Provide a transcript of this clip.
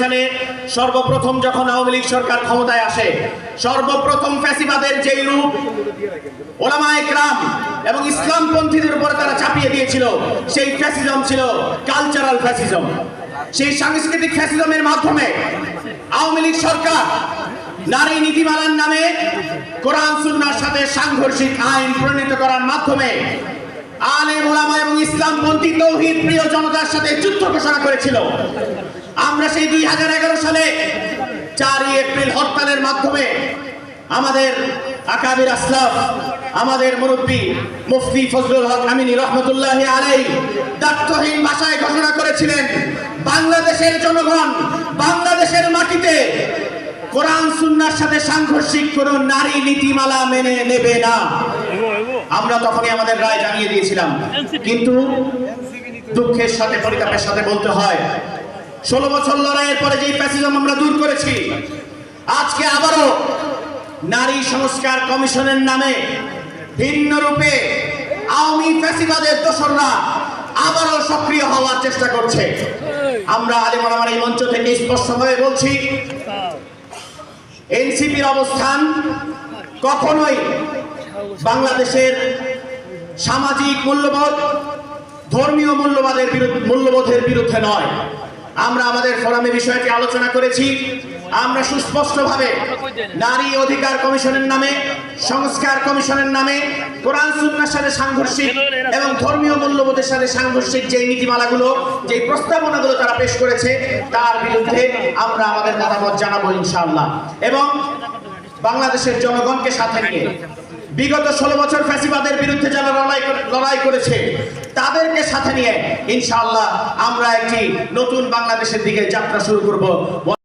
সালে সর্বপ্রথম যখন আওয়ামী লীগ সরকার ক্ষমতায় আসে, সর্বপ্রথম ফ্যাসিবাদের যেই রূপ, ওলামা একরাম এবং ইসলামপন্থীদের উপর তারা চাপিয়ে দিয়েছিল, সেই ফ্যাসিজম ছিল কালচারাল ফ্যাসিজম। সেই সাংস্কৃতিক ফ্যাসিজমের মাধ্যমে আওয়ামী লীগ সরকার নারী নীতিমালার নামে কোরআন, সুন্নার সাথে সাংঘর্ষিক আইন প্রণীত করার মাধ্যমে আলেম ওলামা এবং ইসলামপন্থী তৌহিদ প্রিয় জনতার সাথে যুদ্ধ ঘোষণা করেছিল। আমরা সেই দুই হাজার এগারো সালে চারই এপ্রিল হরতালের মাধ্যমে আমাদের আকাবির আসলাফ, আমাদের মুরব্বী মুফতি ফজলুল হক আমিনী রহমতুল্লাহ আলাই দায়িত্বহীন ভাষায় ঘোষণা করেছিলেন, বাংলাদেশের জনগণ কোরআন, সুন্নার সাথে সাংঘর্ষিক কোন নারী নীতিমালা মেনে নেবে না। আমরা তখনই আমাদের রায় জানিয়ে দিয়েছিলাম। কিন্তু দুঃখের সাথে, পরিতাপের সাথে বলতে হয়, ষোলো বছর লড়াইয়ের পরে যেই প্যাসিজম আমরা দূর করেছি, আজকে আবারও নারী সংস্কার কমিশনের নামে ভিন্ন রূপে আওয়ামী ফ্যাসিবাদের দোসররা আবারও সক্রিয় হওয়ার চেষ্টা করছে। আমরা আলিম আমার এই মঞ্চ থেকে স্পষ্টভাবে বলছি এনসিপির অবস্থান কখনোই বাংলাদেশের সামাজিক মূল্যবোধ, ধর্মীয় মূল্যবাদের মূল্যবোধের বিরুদ্ধে নয়। আমরা আমাদের ফোরামে বিষয়টি আলোচনা করেছি। আমরা সুস্পষ্টভাবে নারী অধিকার কমিশনের নামে সংস্কার কমিশনের নামে কোরআন, সুন্নার সাথে সাংঘর্ষিক এবং ধর্মীয় মূল্যবোধের সাথে সাংঘর্ষিক যে নীতিমালাগুলো যে প্রস্তাবনাগুলো তারা পেশ করেছে, তার বিরুদ্ধে আমরা আমাদের মতামত জানাব ইনশাআল্লাহ। এবং বাংলাদেশের জনগণকে সাথে নিয়ে বিগত ষোলো বছর ফ্যাসিবাদের বিরুদ্ধে যারা লড়াই লড়াই করেছে, তাদেরকে সাথে নিয়ে ইনশাআল্লাহ আমরা একটি নতুন বাংলাদেশের দিকে যাত্রা শুরু করব।